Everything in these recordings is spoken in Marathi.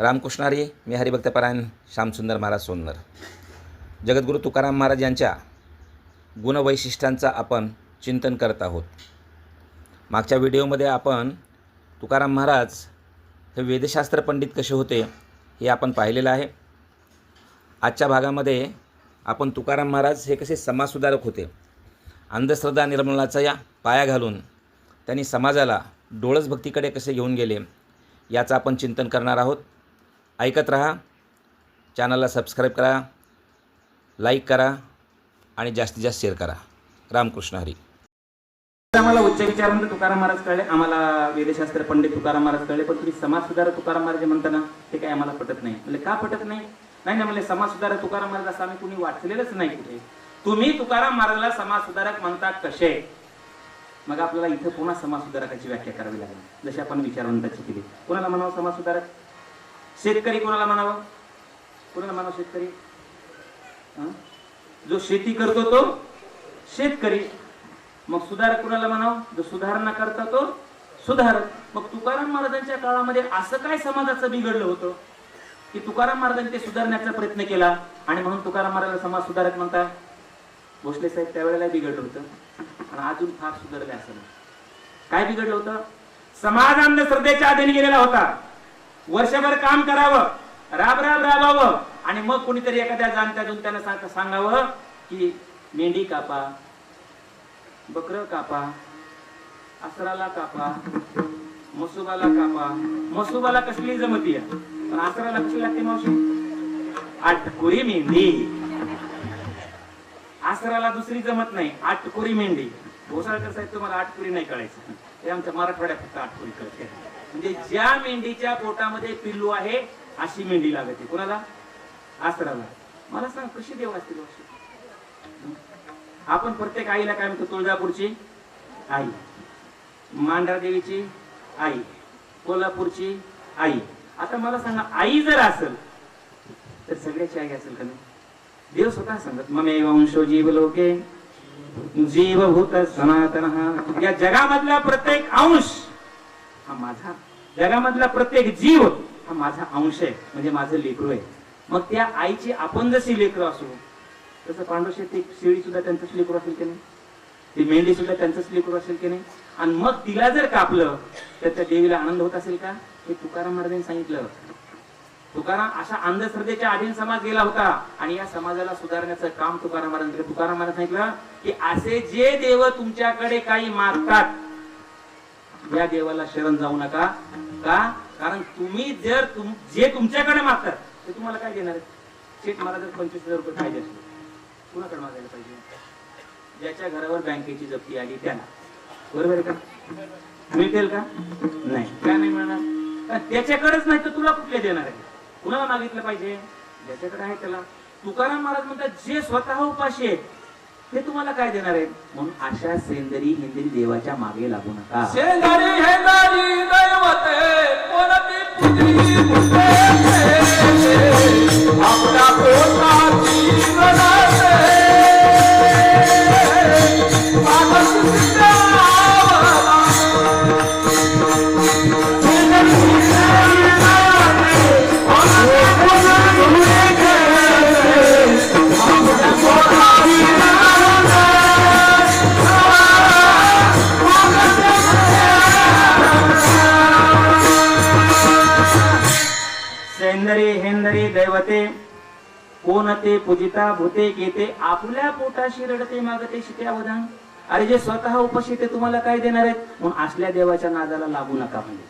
रामकृष्णारी मी हरिभक्तपरायण श्यामसुंदर महाराज सोनर जगद्गुरू तुकाराम महाराज यांच्या गुणवैशिष्ट्यांचा आपण चिंतन करत आहोत. मागच्या व्हिडिओमध्ये आपण तुकाराम महाराज हे वेदशास्त्र पंडित कसे होते हे आपण पाहिलेलं आहे. आजच्या भागामध्ये आपण तुकाराम महाराज हे कसे समाजसुधारक होते अंधश्रद्धा निर्मूलनाचा या पाया घालून त्यांनी समाजाला डोळस भक्तीकडे कसे घेऊन गेले याचं आपण चिंतन करणार आहोत. ऐकत राहा चॅनलला सबस्क्राईब करा लाईक करा आणि जास्तीत जास्त शेअर करा. रामकृष्ण हरी. आम्हाला उच्च विचार म्हणजे तुकाराम महाराज कळले आम्हाला वेदशास्त्र पंडित तुकाराम महाराज कळले पण तुम्ही समाज सुधारक तुकाराम महाराज म्हणता ना ते काय आम्हाला पटत नाही. म्हणजे का पटत नाही? नाही ना म्हणजे समाजसुधारक तुकाराम महाराज असं आम्ही कुणी वाचलेलंच नाही कुठे. तुम्ही तुकाराम महाराजला समाज सुधारक म्हणता कसे? मग आपल्याला इथं पुन्हा समाजसुधारकाची व्याख्या करावी लागेल जशी आपण विचारवंताची केली. कोणाला म्हणावं समाजसुधारक शेतकरी कोणाला म्हणावं? कोणाला म्हणावं शेतकरी? जो शेती करतो तो शेतकरी. मग सुधारक कुणाला म्हणाव? जो सुधारणा करता तो सुधारक. मग तुकाराम महाराजांच्या काळामध्ये असं काय समाजाचं बिघडलं होतं? की तुकाराम महाराजांनी ते सुधारण्याचा प्रयत्न केला आणि म्हणून तुकाराम महाराजांना समाज सुधारक म्हणता? भोसले साहेब त्यावेळेला बिघडलं होतं. आणि अजून फार सुधारले असं काय बिघडलं होतं? समाज अंधश्रद्धेच्या अधीन गेलेला होता. वर्षभर काम करावं राब राब राबावं आणि मग कोणीतरी एखाद्या जाणत्या जुनत्यानं सांग सांगावं की मेंढी कापा बकर कापा असराला कापा मसुबाला कापा. मसुबाला कसली जमती पण असराला कशी लागते मावशी? आटकुरी मेंढी. आसराला दुसरी जमत नाही आटकुरी मेंढी. भोसाळकर साहेब तुम्हाला आटकुरी नाही कळायचं. ते आमच्या मराठवाड्यात फक्त आटकुरी कळते. म्हणजे ज्या मेंढीच्या पोटामध्ये पिल्लू आहे अशी मेंढी लागते. कोणाला? आसराला. मला सांग कशी देव असते आपण प्रत्येक आईला काय म्हणतो? तुळजापूरची आई. मांढरा देवीची आई. कोल्हापूरची आई. आता मला सांगा आई जर असेल तर सगळ्याची आई असेल का नाही? देव स्वतः सांगत ममे वंशो जीव लोके जीवभूत सनातन. या जगामधला प्रत्येक अंश माझा जगामधला प्रत्येक जीव हा माझा अंश आहे म्हणजे माझं लेकरू आहे. मग त्या आईची आपण जशी लेकरं असू तसं पांडू ते शिळी सुद्धा त्यांचंच लेकरू असेल की नाही? ती मेंढी सुद्धा त्यांचंच लेकरू असेल की नाही? आणि मग तिला जर कापलं तर त्या देवीला आनंद होत असेल का? हे तुकाराम महाराजांनी सांगितलं. तुकाराम अशा अंधश्रद्धेच्या अधीन समाज गेला होता आणि या समाजाला सुधारण्याचं काम तुकाराम महाराज तुकाराम महाराज सांगितलं की असे जे देव तुमच्याकडे काही मागतात या देवाला शरण जाऊ नका. का? कारण तुम्ही जर तुम जे तुमच्याकडे मागतात ते तुम्हाला काय देणार शेठ मला जर पंचवीस हजार रुपये पाहिजे असले कुणाकडे मागायला पाहिजे? ज्याच्या घरावर बँकेची जप्ती आली त्याला बरोबर आहे का? मिळतील का? नाही. का नाही मिळणार? त्याच्याकडेच नाही तर तुला कुठले देणार आहे कुणाला मागितलं पाहिजे? ज्याच्याकडे आहे त्याला. तुकाराम महाराज म्हणतात जे स्वतः उपाशी आहेत ते तुम्हाला काय देणार आहेत? म्हणून अशा सेंदरी हिंदरी देवाच्या मागे लागू नका. शेजारी दैवते कोणती पुत्री? सेंदरी हेंदरी दैवते कोण ते पूजिता भूते घेते आपल्या पोटाशी रडते मागते शित्यावधान अरे जे स्वतः उपशी ते तुम्हाला काय देणार आहेत? म्हणून असल्या देवाच्या नादाला लागू नका म्हणजे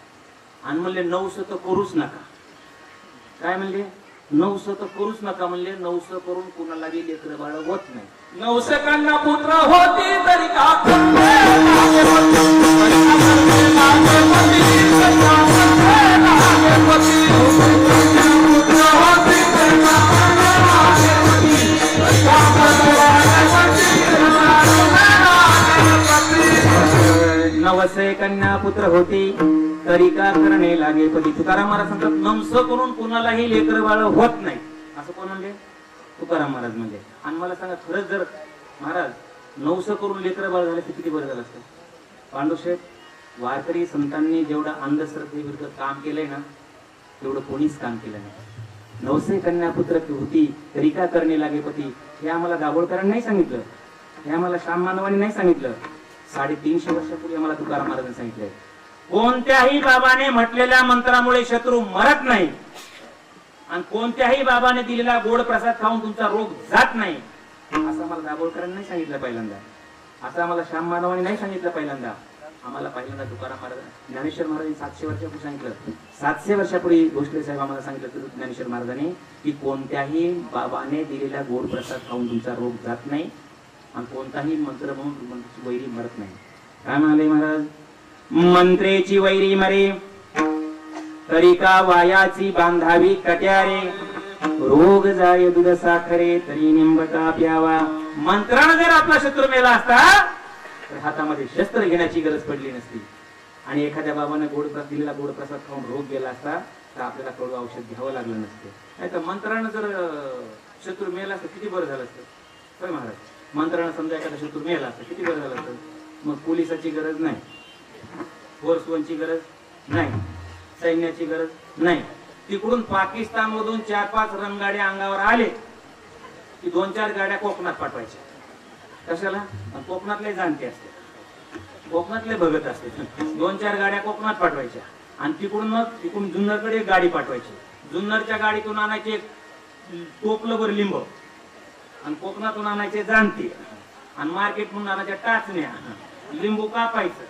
आणि म्हणले नवस तर करूच नका. काय म्हणले? नवस तर करूच नका म्हणले. नवस करून कुणाला बी लेकर बाळ होत नाही. नवसकांना पुत्र होते तरी का? नवसे कन्या पुत्र होती. तरी का करणे लागे पती? तुकाराम महाराज सांगतात नमस करून कुणालाही लेकर बाळ होत नाही. असं कोण म्हणले? तुकाराम महाराज म्हणजे आणि मला सांगा खरंच जर महाराज नवस करून लेकर बाळ झालं तर किती बरं झालं असतं? पांडुशेठ वारकरी संतांनी जेवढं अंधश्रद्धेविरुद्ध काम केलंय ना तेवढं कोणीच काम केलं नाही. नवसे कन्या पुत्र होती तरी का करणे लागे पती? हे आम्हाला दाभोळकरांनी नाही सांगितलं. हे आम्हाला श्याम मानवाने नाही सांगितलं. साडेतीनशे वर्षापूर्वी आम्हाला तुकाराम महाराजांनी सांगितले. कोणत्याही बाबाने म्हटलेल्या मंत्रामुळे शत्रू मरत नाही. आणि कोणत्याही बाबाने दिलेला गोड प्रसाद खाऊन तुमचा रोग जात नाही. असं आम्हाला दाभोळकरांनी सांगितलं पहिल्यांदा. असं आम्हाला श्याम मानवाने नाही सांगितलं पहिल्यांदा. आम्हाला पहिल्यांदा तुकाराम महाराज ज्ञानेश्वर महाराजांनी सातशे वर्षापूर्वी सांगितलं. सातशे वर्षापूर्वी भोसले साहेब आम्हाला सांगितलं ज्ञानेश्वर महाराजांनी की कोणत्याही बाबाने दिलेला गोड प्रसाद खाऊन तुमचा रोग जात नाही. आणि कोणताही मंत्र म्हणून वैरी मरत नाही. काय म्हणाले महाराज? मंत्रेची वैरी मरे तरी का वायाची बांधावी कट्यारे रोग जाय दूध साखरे तरी निंबका प्यावा. मंत्रानं जर आपला शत्रू मेला असता तर हातामध्ये शस्त्र घेण्याची गरज पडली नसती. आणि एखाद्या बाबाने गोड प्रसाद दिलेला गोड प्रसाद खाऊन रोग गेला असता तर आपल्याला कडू औषध घ्यावं लागलं नसतं. नाही तर मंत्रानं जर शत्रू मेला असतं किती बरं झालं असतं? महाराज. मंत्रानं समजा एखादा शत्रू मेला असतं किती बरं झालं असतं मग पोलिसाची गरज नाही. फोर्स वनची गरज नाही. सैन्याची गरज नाही. तिकडून पाकिस्तान मधून चार पाच रणगाड्या अंगावर आले की दोन चार गाड्या कोकणात पाठवायच्या. कशाला? कोकणातले जाणते असते. कोकणातले भगत असते. दोन चार गाड्या कोकणात पाठवायच्या. आणि तिकडून मग तिकडून जुन्नरकडे एक गाडी पाठवायची. जुन्नरच्या गाडीतून आणायचे एक बरं लिंब. आणि कोकणातून आणायचे जाणते. आणि मार्केट म्हणून आणायच्या टाचण्या. लिंबू कापायचं.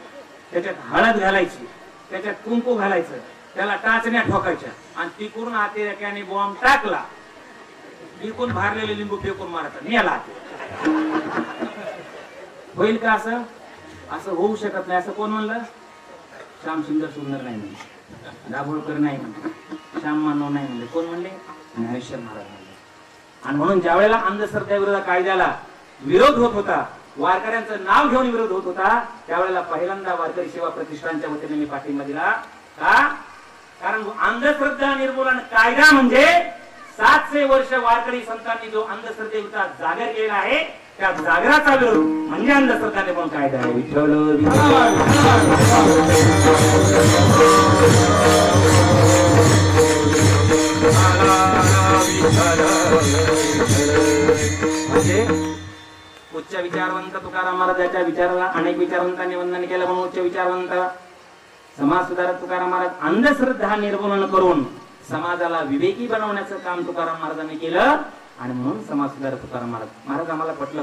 त्याच्यात हळद घालायची. त्याच्यात कुंकू घालायचं. त्याला टाचण्या ठोकायच्या. आणि तिकडून आतेऱ्याने बॉम्ब टाकला. इकून भारलेले लिंबू फेकून मारायचा. नेला होईल का असं? असं होऊ शकत नाही. असं कोण म्हणलं? श्याम सुंदर सुंदर नाही म्हणले. दाभोळकर नाही म्हणले. श्याम मानव नाही म्हणले. कोण म्हणले? ज्ञानेश्वर महाराज. आणि म्हणून ज्या वेळेला अंधश्रद्धेविरोधात कायद्याला विरोध होत होता वारकऱ्यांचं नाव घेऊन विरोध होत होता त्यावेळेला पहिल्यांदा वारकरी सेवा प्रतिष्ठानच्या वतीने मी पाठिंबा दिला. का? कारण अंधश्रद्धा निर्मूलन कायदा म्हणजे सातशे वर्ष वारकरी संतांनी जो अंधश्रद्धेचा जागर केला आहे त्या जागराचा विरोध म्हणजे अंधश्रद्धा निर्मूलन कायदा आहे. विठ्ठल विठ्ठल. म्हणजे उच्च विचारवंत तुकाराम महाराजाच्या विचाराला अनेक विचारवंतांनी वंदन केलं म्हणून उच्च विचारवंत समाज सुधारक तुकाराम महाराज अंधश्रद्धा निर्मूलन करून समाजाला विवेकी बनवण्याचं काम तुकाराम महाराजांनी केलं. आणि म्हणून समाज सुधारक तुकाराम महाराज महाराज आम्हाला पटलं.